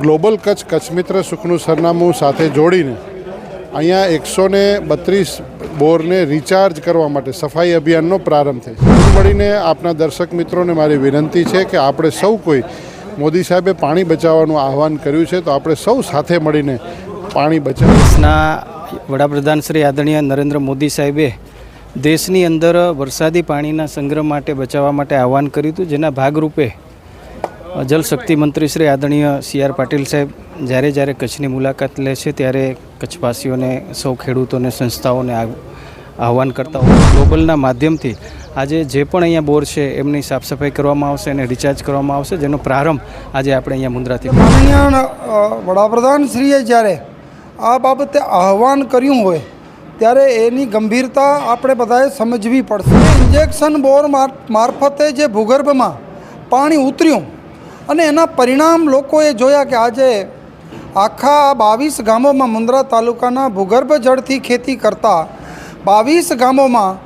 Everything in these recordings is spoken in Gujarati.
ગ્લોબલ કચ્છ કચ્છ મિત્ર સુખનું સરનામું સાથે જોડીને અહીંયા એકસો ને બત્રીસ બોરને રિચાર્જ કરવા માટે સફાઈ અભિયાનનો પ્રારંભ થાય મળીને આપના દર્શક મિત્રોને મારી વિનંતી છે કે આપણે સૌ કોઈ મોદી સાહેબે પાણી બચાવવાનું આહવાન કર્યું છે, તો આપણે સૌ સાથે મળીને પાણી બચાવ દેશના વડાપ્રધાન શ્રી આદરણીય નરેન્દ્ર મોદી સાહેબે દેશની અંદર વરસાદી પાણીના સંગ્રહ માટે બચાવવા માટે આહવાન કર્યું હતું જેના ભાગરૂપે જલશક્તિ મંત્રી શ્રી આદરણીય સી આર પાટીલ સાહેબ જ્યારે જ્યારે કચ્છની મુલાકાત લે છે ત્યારે કચ્છવાસીઓને સૌ ખેડૂતોને સંસ્થાઓને આહવાન કરતા હોય ગ્લોબલના માધ્યમથી આજે જે પણ અહીંયા બોર છે એમની સાફ સફાઈ કરવામાં આવશે અને રિચાર્જ કરવામાં આવશે જેનો પ્રારંભ આજે આપણે અહીંયા મુન્દ્રાથી વડાપ્રધાન શ્રીએ જ્યારે આ બાબતે આહવાન કર્યું હોય, ત્યારે એની ગંભીરતા આપણે બધાએ સમજવી પડશે. ઇન્જેક્શન બોર માર- મારફતે જે ભૂગર્ભમાં પાણી ઉતર્યું અને એના પરિણામ લોકોએ જોયા કે આજે આખા બાવીસ ગામોમાં મુન્દ્રા તાલુકાના ભૂગર્ભ જળથી ખેતી કરતા બાવીસ ગામોમાં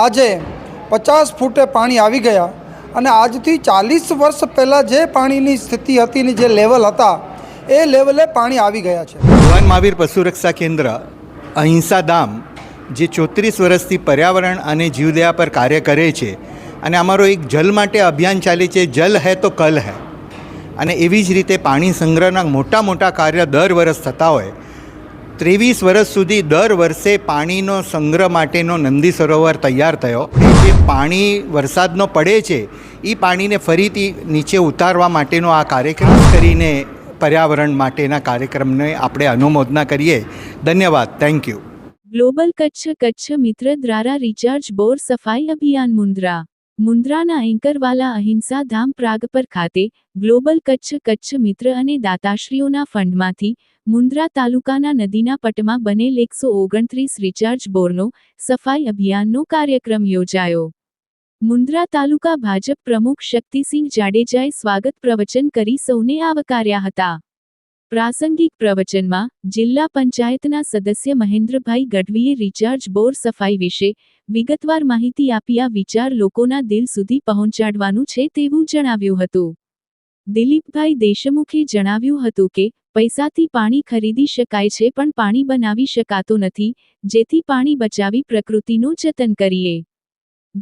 આજે પચાસ ફૂટે પાણી આવી ગયા અને આજથી ચાલીસ વર્ષ પહેલાં જે પાણીની સ્થિતિ હતી ને જે લેવલ હતા, એ લેવલે પાણી આવી ગયા છે. ભગવાન મહાવીર પશુ રક્ષા કેન્દ્ર, અહિંસા ધામ, જે ચોત્રીસ વર્ષથી પર્યાવરણ અને જીવદયા પર કાર્ય કરે છે અને અમારો એક જલ માટે અભિયાન ચાલે છે, જલ હૈ તો કલ હૈ. અને એવી જ રીતે પાણી સંગ્રહના મોટા મોટા કાર્ય દર વર્ષ થતા હોય. ત્રેવીસ વર્ષ સુધી દર વર્ષે પાણીનો સંગ્રહ માટેનો નંદી સરોવર તૈયાર થયો. જે પાણી વરસાદનો પડે છે એ પાણીને ફરીથી નીચે ઉતારવા માટેનો આ કાર્યક્રમ કરીને પર્યાવરણ માટેના કાર્યક્રમને આપણે અનુમોદના કરીએ. ધન્યવાદ. Thank you global Kutch Kutch Mitra દ્વારા રિચાર્જ બોર સફાઈ અભિયાન મુન્દ્રા મુન્દ્રાના એન્કરવાલા અહિંસા ધામ પ્રાગપર ખાતે ગ્લોબલ કચ્છ કચ્છ મિત્ર અને દાતાશ્રીઓના ફંડમાંથી મુન્દ્રા તાલુકાના નદીના પટમાં બનેલ એકસો ઓગણત્રીસ રિચાર્જ બોરનો સફાઈ અભિયાનનો કાર્યક્રમ યોજાયો. મુન્દ્રા તાલુકા ભાજપ પ્રમુખ શક્તિસિંહ જાડેજાએ સ્વાગત પ્રવચન કરી સૌને આવકાર્યા હતા. પ્રાસંગિક પ્રવચનમાં, જિલ્લા પંચાયતના સદસ્ય મહેન્દ્રભાઈ ગઢવીએ રિચાર્જ બોર સફાઈ વિશે વિગતવાર માહિતી આપી આ વિચાર લોકોના દિલ સુધી પહોંચાડવાનું છે તેવું જણાવ્યું હતું. દિલીપભાઈ દેશમુખે જણાવ્યું હતું કે, પૈસાથી પાણી ખરીદી શકાય છે પણ પાણી બનાવી શકાતું નથી, જેથી પાણી બચાવી પ્રકૃતિનું જતન કરીએ.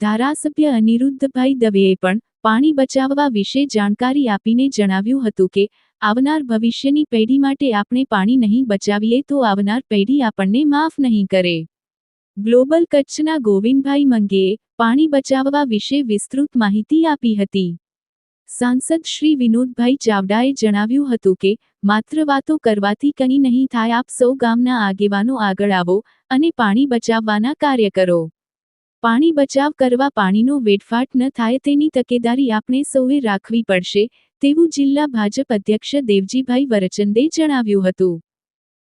ધારાસભ્ય અનિરુદ્ધભાઈ દવેએ પણ પાણી બચાવવા વિશે જાણકારી આપીને જણાવ્યું હતું કે, આવનાર ભવિષ્યની પેઢી માટે આપણે પાણી નહીં બચાવીએ તો આવનાર પેઢી આપણને માફ નહીં કરે. ગ્લોબલ કચ્છના ગોવિંદભાઈ મંગેએ પાણી બચાવવા વિશે વિસ્તૃત માહિતી આપી હતી. સાંસદ શ્રી વિનોદભાઈ ચાવડાએ જણાવ્યું હતું કે, માત્ર વાતો કરવાથી કંઈ નહીં થાય, આપ સૌ ગામના આગેવાનો આગળ આવો અને પાણી બચાવવાના કાર્ય કરો. પાણી બચાવ કરવા પાણીનો વેડફાટ ન થાય તેની તકેદારી આપણે સૌએ રાખવી પડશે, તેવું જિલ્લા ભાજપ અધ્યક્ષ દેવજીભાઈ વરચંદે જણાવ્યું હતું.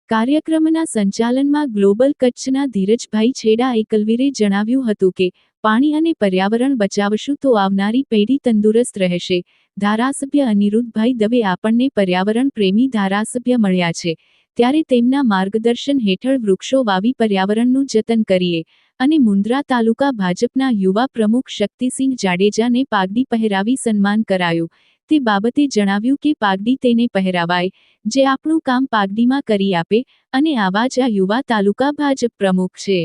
કાર્યક્રમના સંચાલનમાં ગ્લોબલ કચ્છના ધીરજભાઈ છેડા એકલવીરે જણાવ્યું હતું કે, પાણી અને પર્યાવરણ બચાવશું તો આવનારી પેઢી તંદુરસ્ત રહેશે. ધારાસભ્ય અનિરુદ્ધભાઈ દવે આપણને પર્યાવરણ પ્રેમી ધારાસભ્ય મળ્યા છે. ત્યારે તેમના માર્ગદર્શન હેઠળ વૃક્ષો વાવી પર્યાવરણનું જતન કરીએ અને મુન્દ્રા તાલુકા ભાજપના યુવા પ્રમુખ શક્તિસિંહ જાડેજાને પાઘડી પહેરાવી સન્માન કરાયું. તે બાબતે જણાવ્યું કે પાઘડી તેને પહેરાવાય, જે આપણું કામ પાઘડીમાં કરી આપે અને આવા જ આ યુવા તાલુકા ભાજપ પ્રમુખ છે.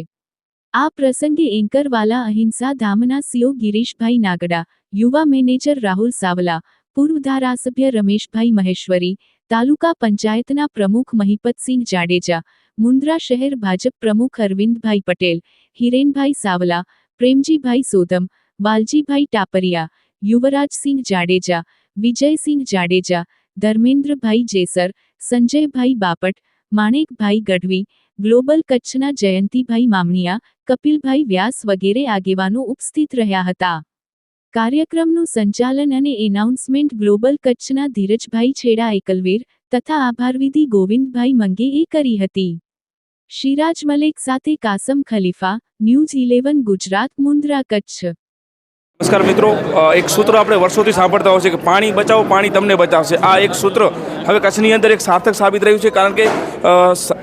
આ પ્રસંગે એન્કરવાલા અહિંસા ધામના સીઓ ગિરીશભાઈ નાગડા, યુવા મેનેજર રાહુલ સાવલા, પૂર્વ ધારાસભ્ય રમેશભાઈ મહેશ્વરી તાલુકા પંચાયતના પ્રમુખ મહિપતસિંહ જાડેજા મુન્દ્રા શહેર ભાજપ પ્રમુખ અરવિંદભાઈ પટેલ, હિરેનભાઈ સાવલા, પ્રેમજીભાઈ સોધમ વાલજીભાઈ ટાપરિયા, યુવરાજસિંહ જાડેજા, વિજયસિંહ જાડેજા, ધર્મેન્દ્રભાઈ જેસર, સંજયભાઈ બાપટ, માણેકભાઈ ગઢવી, ગ્લોબલ કચ્છના જયંતિભાઈ મામણિયા, કપિલભાઈ વ્યાસ વગેરે આગેવાનો ઉપસ્થિત રહ્યા હતા. કાર્યક્રમનું સંચાલન અને એનાઉન્સમેન્ટ ગ્લોબલ કચ્છના ધીરજભાઈ છેડા એકલવીર તથા આભારવિધિ ગોવિંદભાઈ મંગેએ કરી હતી. શિરાજ મલેક સાથે કાસમ ખલીફા, ન્યૂઝ ઇલેવન, ગુજરાત, મુન્દ્રા, કચ્છ. નમસ્કાર મિત્રો. એક સૂત્ર આપણે વર્ષોથી સાંભળતા હોય છે કે પાણી બચાવો, પાણી તમને બચાવશે. આ એક સૂત્ર હવે કચ્છની અંદર એક સાર્થક સાબિત રહ્યું છે, કારણ કે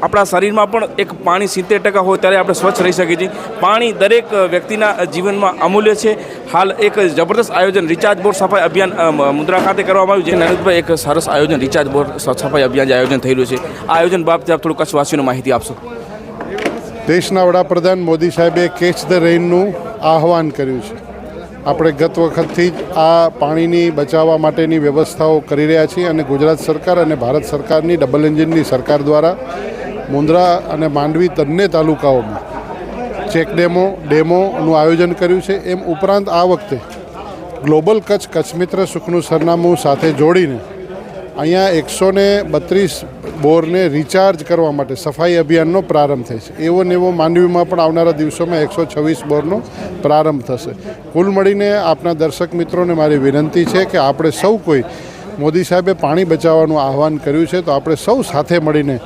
આપણા શરીરમાં પણ એક પાણી સિત્તેર ટકા હોય ત્યારે આપણે સ્વચ્છ રહી શકીએ છીએ. પાણી દરેક વ્યક્તિના જીવનમાં અમૂલ્ય છે. હાલ એક જબરદસ્ત આયોજન રિચાર્જ બોર્ડ સફાઈ અભિયાન મુદ્રા ખાતે કરવામાં આવ્યું છે. નરેન્દ્રભાઈ એક સરસ આયોજન રિચાર્જ બોર્ડ સફાઈ અભિયાન જે આયોજન થઈ રહ્યું છે. આ આયોજન બાબતે આપ થોડું કચ્છવાસીઓને માહિતી આપશો. દેશના વડાપ્રધાન મોદી સાહેબે કેચ ધ રેઇનનું આહવાન કર્યું છે. આપણે ગત વખતથી જ આ પાણીની બચાવવા માટેની વ્યવસ્થાઓ કરી રહ્યા છીએ અને ગુજરાત સરકાર અને ભારત સરકારની ડબલ એન્જિનની સરકાર દ્વારા મુંદ્રા અને માંડવી બંને તાલુકાઓમાં ચેક ડેમો, ડેમોનું આયોજન કર્યું છે. એમ ઉપરાંત આ વખતે ગ્લોબલ કચ્છ કચ્છ મિત્ર સુખનું સરનામું સાથે જોડીને અહીંયા એકસો ને બત્રીસ બોરને રિચાર્જ કરવા માટે સફાઈ અભિયાનનો પ્રારંભ થાય છે. એવો ને એવો માંડવીમાં પણ આવનારા દિવસોમાં એકસો છવ્વીસ બોરનો પ્રારંભ થશે. કુલ મળીને આપના દર્શક મિત્રોને મારી વિનંતી છે કે આપણે સૌ કોઈ મોદી સાહેબે પાણી બચાવવાનું આહવાન કર્યું છે, તો આપણે સૌ સાથે મળીને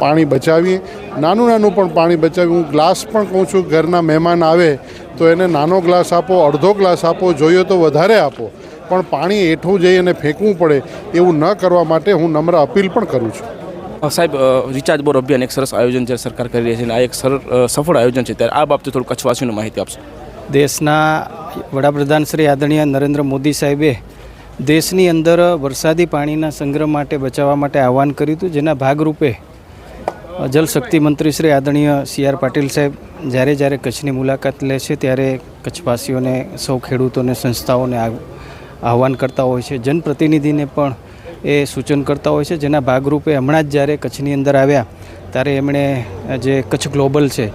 પાણી બચાવીએ. નાનું નાનું પણ પાણી બચાવીએ. હું ગ્લાસ પણ કહું છું, ઘરના મહેમાન આવે તો એને નાનો ગ્લાસ આપો, અડધો ગ્લાસ આપો, જોઈએ તો વધારે આપો. પણ પાણી એઠું જઈ અને ફેંકવું પડે એવું ન કરવા માટે હું નમ્ર અપીલ પણ કરું છું. સાહેબ રિચાર્જ બોર અભિયાન એક સરસ આયોજન છે સરકાર કરી રહી છે અને આ એક સરળ સફળ આયોજન છે ત્યારે આ બાબતે થોડું કચ્છવાસીઓને માહિતી આપશો. દેશના વડાપ્રધાન શ્રી આદરણીય નરેન્દ્ર મોદી સાહેબે દેશની અંદર વરસાદી પાણીના સંગ્રહ માટે બચાવવા માટે આહવાન કર્યું હતું જેના ભાગરૂપે જલશક્તિ મંત્રી શ્રી આદરણીય સી આર પાટીલ સાહેબ જ્યારે જ્યારે કચ્છની મુલાકાત લે છે ત્યારે કચ્છવાસીઓને સૌ ખેડૂતોને સંસ્થાઓને આ- આહવાન કરતા હોય છે. જનપ્રતિનિધિને પણ એ સૂચન કરતા હોય છે. જેના ભાગરૂપે હમણાં જ જ્યારે કચ્છની અંદર આવ્યા, ત્યારે એમણે જે કચ્છ ગ્લોબલ છે,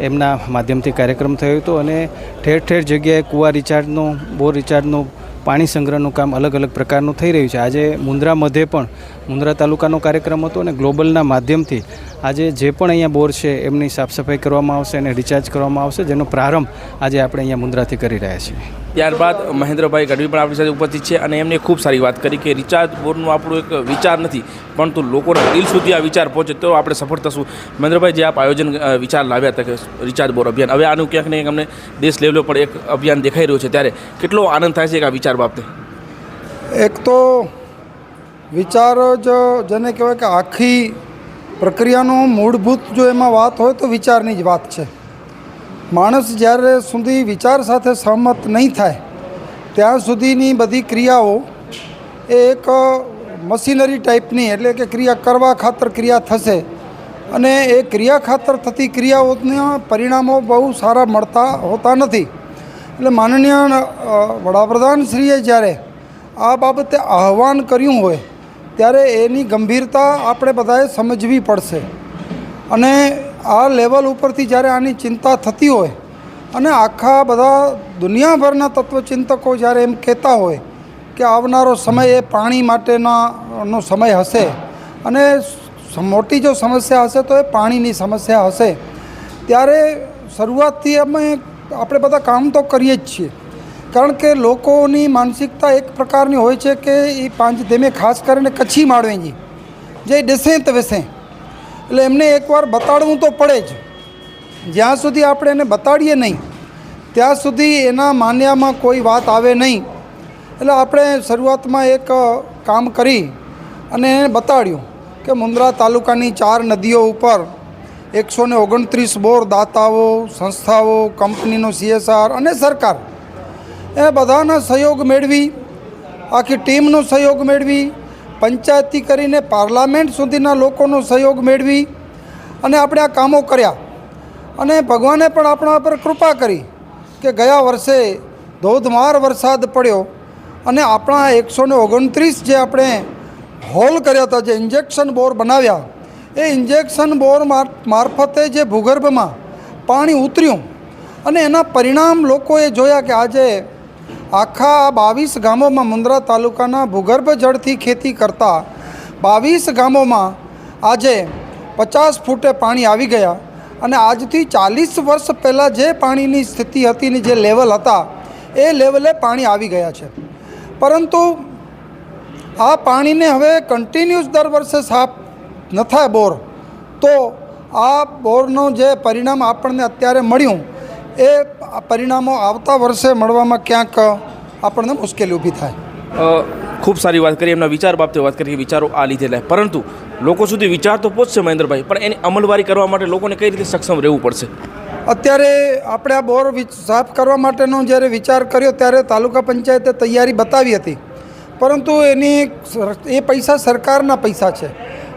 એમના માધ્યમથી કાર્યક્રમ થયો હતો અને ઠેર ઠેર જગ્યાએ કૂવા રિચાર્જનો, બોર રિચાર્જનું, પાણી સંગ્રહનું કામ અલગ અલગ પ્રકારનું થઈ રહ્યું છે. આજે મુન્દ્રા મધ્યે પણ મુન્દ્રા તાલુકાનો કાર્યક્રમ હતો અને ગ્લોબલના માધ્યમથી આજે જે પણ અહીંયા બોર છે એમની સાફ સફાઈ કરવામાં આવશે અને રિચાર્જ કરવામાં આવશે જેનો પ્રારંભ આજે આપણે અહીંયા મુંદ્રાથી કરી રહ્યા છીએ. ત્યારબાદ મહેન્દ્રભાઈ ગઢવી પણ આપણી સાથે ઉપસ્થિત છે અને એમને ખૂબ સારી વાત કરી કે રિચાર્જ બોર્ડનું આપણું એક વિચાર નથી પરંતુ લોકોના દિલ સુધી આ વિચાર પહોંચે તો આપણે સફળ થશું. મહેન્દ્રભાઈ જે આપ આયોજન વિચાર લાવ્યા હતા કે રિચાર્જ બોર અભિયાન હવે આનું ક્યાંક ને ક્યાંક અમને દેશ લેવલે પર એક અભિયાન દેખાઈ રહ્યું છે ત્યારે કેટલો આનંદ થાય છે કે આ વિચાર બાબતે? એક તો વિચાર જ જેને કહેવાય કે આખી પ્રક્રિયાનો મૂળભૂત જો એમાં વાત હોય તો વિચારની જ વાત છે. માણસ જ્યારે સુધી વિચાર સાથે સહમત નહીં થાય, ત્યાં સુધીની બધી ક્રિયાઓ એ એક મશીનરી ટાઈપની એટલે કે ક્રિયા કરવા ખાતર ક્રિયા થશે અને એ ક્રિયા ખાતર થતી ક્રિયાઓના પરિણામો બહુ સારા મળતા હોતા નથી. એટલે માનનીય વડાપ્રધાનશ્રીએ જ્યારે આ બાબતે આહવાન કર્યું હોય ત્યારે એની ગંભીરતા આપણે બધાએ સમજવી પડશે. અને આ લેવલ ઉપરથી જ્યારે આની ચિંતા થતી હોય અને આખા બધા દુનિયાભરના તત્વચિંતકો જ્યારે એમ કહેતા હોય કે આવનારો સમય એ પાણી માટેનાનો સમય હશે અને મોટી જો સમસ્યા હશે તો એ પાણીની સમસ્યા હશે. ત્યારે શરૂઆતથી અમે, આપણે બધા કામ તો કરીએ જ છીએ. કારણ કે લોકોની માનસિકતા એક પ્રકારની હોય છે કે એ પાંચ ધેમે ખાસ કરીને કચ્છી માળવેજી જે ડેસે તવેસે એટલે એમને એકવાર બતાડવું તો પડે જ. જ્યાં સુધી આપણે એને બતાડીએ નહીં, ત્યાં સુધી એના માન્યામાં કોઈ વાત આવે નહીં. એટલે આપણે શરૂઆતમાં એક કામ કરી અને એને બતાડ્યું કે મુન્દ્રા તાલુકાની ચાર નદીઓ ઉપર એકસો ઓગણત્રીસ બોર દાતાઓ, સંસ્થાઓ, કંપનીનો સીએસઆર અને સરકાર એ બધાના સહયોગ મેળવી, આખી ટીમનો સહયોગ મેળવી, પંચાયતથી કરીને પાર્લામેન્ટ સુધીના લોકોનો સહયોગ મેળવી અને આપણે આ કામો કર્યા. અને ભગવાને પણ આપણા પર કૃપા કરી કે ગયા વર્ષે ધોધમાર વરસાદ પડ્યો અને આપણા એકસો ને ઓગણત્રીસ જે આપણે હોલ કર્યા હતા, જે ઇન્જેક્શન બોર બનાવ્યા, એ ઇન્જેક્શન બોર મારફતે જે ભૂગર્ભમાં પાણી ઉતર્યું અને એના પરિણામ લોકોએ જોયા કે આજે આખા બાવીસ ગામોમાં મુન્દ્રા તાલુકાના ભૂગર્ભ જળથી ખેતી કરતા બાવીસ ગામોમાં આજે પચાસ ફૂટે પાણી આવી ગયા અને આજથી ચાલીસ વર્ષ પહેલાં જે પાણીની સ્થિતિ હતી જે લેવલ હતા, એ લેવલે પાણી આવી ગયા છે. પરંતુ આ પાણીને હવે કન્ટિન્યુઅસ દર વર્ષે સાફ ન થાય બોર, તો આ બોરનું જે પરિણામ આપણને અત્યારે મળ્યું એ પરિણામો આવતા વર્ષે મળવામાં ક્યાંક આપણને મુશ્કેલી ઊભી થાય. ખૂબ સારી વાત કરી એમના વિચાર બાબતે વાત કરી કે વિચારો આ લીધેલા પરંતુ લોકો સુધી વિચાર તો પહોંચશે મહેન્દ્રભાઈ પણ એની અમલવારી કરવા માટે લોકોને કઈ રીતે સક્ષમ રહેવું પડશે? અત્યારે આપણે આ બોર સાફ કરવા માટેનો જ્યારે વિચાર કર્યો ત્યારે તાલુકા પંચાયતે તૈયારી બતાવી હતી. પરંતુ એની એ પૈસા સરકારના પૈસા છે.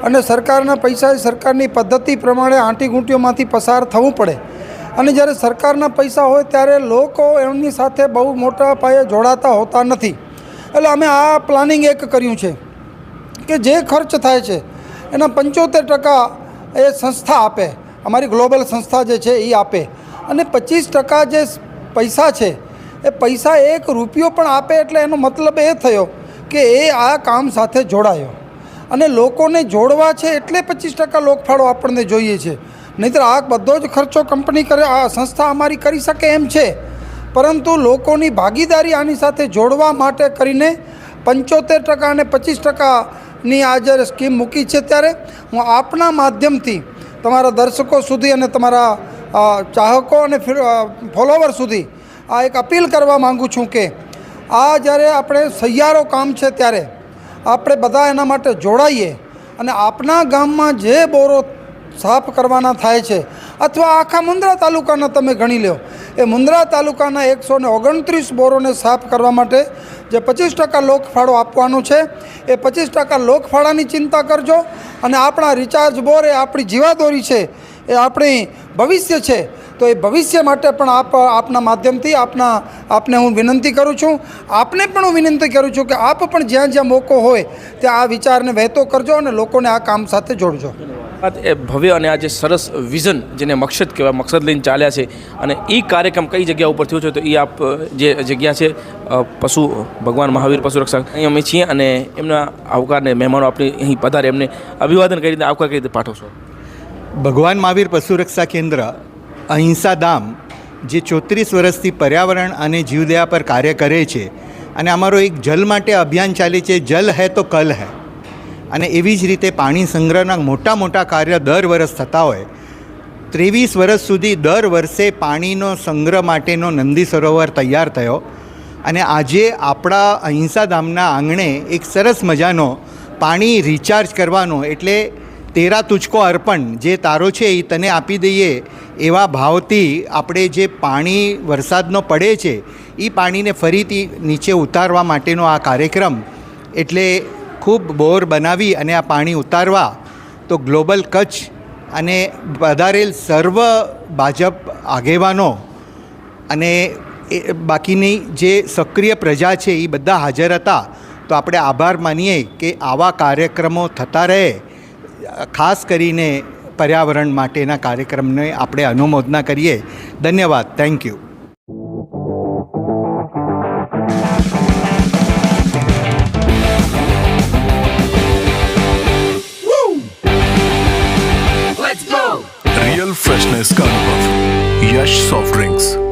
અને સરકારના પૈસા સરકારની પદ્ધતિ પ્રમાણે આંટી ઘૂંટીઓમાંથી પસાર થવું પડે. અને જ્યારે સરકારના પૈસા હોય ત્યારે લોકો એમની સાથે બહુ મોટા પાયે જોડાતા હોતા નથી. એટલે અમે આ પ્લાનિંગ એક કર્યું છે કે જે ખર્ચ થાય છે એના પંચોતેર ટકા એ સંસ્થા આપે. અમારી ગ્લોબલ સંસ્થા જે છે એ આપે. અને પચીસ ટકા જે પૈસા છે એ પૈસા એક રૂપિયો પણ આપે એટલે એનો મતલબ એ થયો કે એ આ કામ સાથે જોડાયો. અને લોકોને જોડવા છે એટલે પચીસ ટકા લોકફાળો આપણને જોઈએ છે. નહીંતર આ બધો જ ખર્ચો કંપની કરે, આ સંસ્થા અમારી કરી શકે એમ છે. પરંતુ લોકોની ભાગીદારી આની સાથે જોડવા માટે કરીને પંચોતેર ટકા અને પચીસ ટકાની આ જ્યારે સ્કીમ મૂકી છે ત્યારે હું આપના માધ્યમથી તમારા દર્શકો સુધી અને તમારા ચાહકો અને ફોલોવર સુધી આ એક અપીલ કરવા માગું છું કે આ જ્યારે આપણે સહિયારો કામ છે ત્યારે આપણે બધા એના માટે જોડાઈએ અને આપના ગામમાં જે બોરો સાફ કરવાના થાય છે. અથવા આખા મુન્દ્રા તાલુકાના તમે ગણી લો એ મુન્દ્રા તાલુકાના એકસો ને ઓગણત્રીસ બોરોને સાફ કરવા માટે જે પચીસ ટકા લોકફાળો આપવાનો છે, એ પચીસ ટકા લોકફાળાની ચિંતા કરજો અને આપણા રિચાર્જ બોર એ આપણી જીવાદોરી છે, એ આપણી ભવિષ્ય છે. તો એ ભવિષ્ય માટે પણ આપ, આપના માધ્યમથી આપના, આપને હું વિનંતી કરું છું, આપને પણ હું વિનંતી કરું છું કે આપ પણ જ્યાં જ્યાં મોકો હોય ત્યાં આ વિચારને વહેતો કરજો અને લોકોને આ કામ સાથે જોડજો. વાત એ ભવ્ય અને આ જે સરસ વિઝન જેને મકસદ કહેવાય, મકસદ લઈને ચાલ્યા છે. અને એ કાર્યક્રમ કઈ જગ્યા ઉપર થયો છે તો એ આપ, જે જગ્યા છે પશુ, ભગવાન મહાવીર પશુ રક્ષા અહીં અમે છીએ અને એમના આવકારને, મહેમાનો આપણે અહીં પધારે, એમને અભિવાદન કરી રીતે આવકાર કઈ રીતે પાઠવશો. ભગવાન મહાવીર પશુ રક્ષા કેન્દ્ર, અહિંસા ધામ, જે ચોત્રીસ વર્ષથી પર્યાવરણ અને જીવદયા પર કાર્ય કરે છે અને અમારો એક જલ માટે અભિયાન ચાલે છે, જલ હૈ તો કલ હૈ. અને એવી જ રીતે પાણી સંગ્રહના મોટા મોટા કાર્ય દર વર્ષ થતા હોય. ત્રેવીસ વર્ષ સુધી દર વર્ષે પાણીનો સંગ્રહ માટેનો નંદી સરોવર તૈયાર થયો અને આજે આપણા અહિંસા ધામના આંગણે એક સરસ મજાનો પાણી રિચાર્જ કરવાનો એટલે તેરા તુચકો અર્પણ જે તારો છે એ તને આપી દઈએ એવા ભાવથી આપણે જે પાણી વરસાદનો પડે છે એ પાણીને ફરીથી નીચે ઉતારવા માટેનો આ કાર્યક્રમ. એટલે ખૂબ બોર બનાવી અને આ પાણી ઉતારવા, તો ગ્લોબલ કચ્છ અને પધારેલ સર્વ ભાજપ આગેવાનો અને એ બાકીની જે સક્રિય પ્રજા છે એ બધા હાજર હતા. તો આપણે આભાર માનીએ કે આવા કાર્યક્રમો થતા રહે, ખાસ કરીને પર્યાવરણ માટેના કાર્યક્રમને આપણે અનુમોદના કરીએ. ધન્યવાદ. Thank you soft drinks.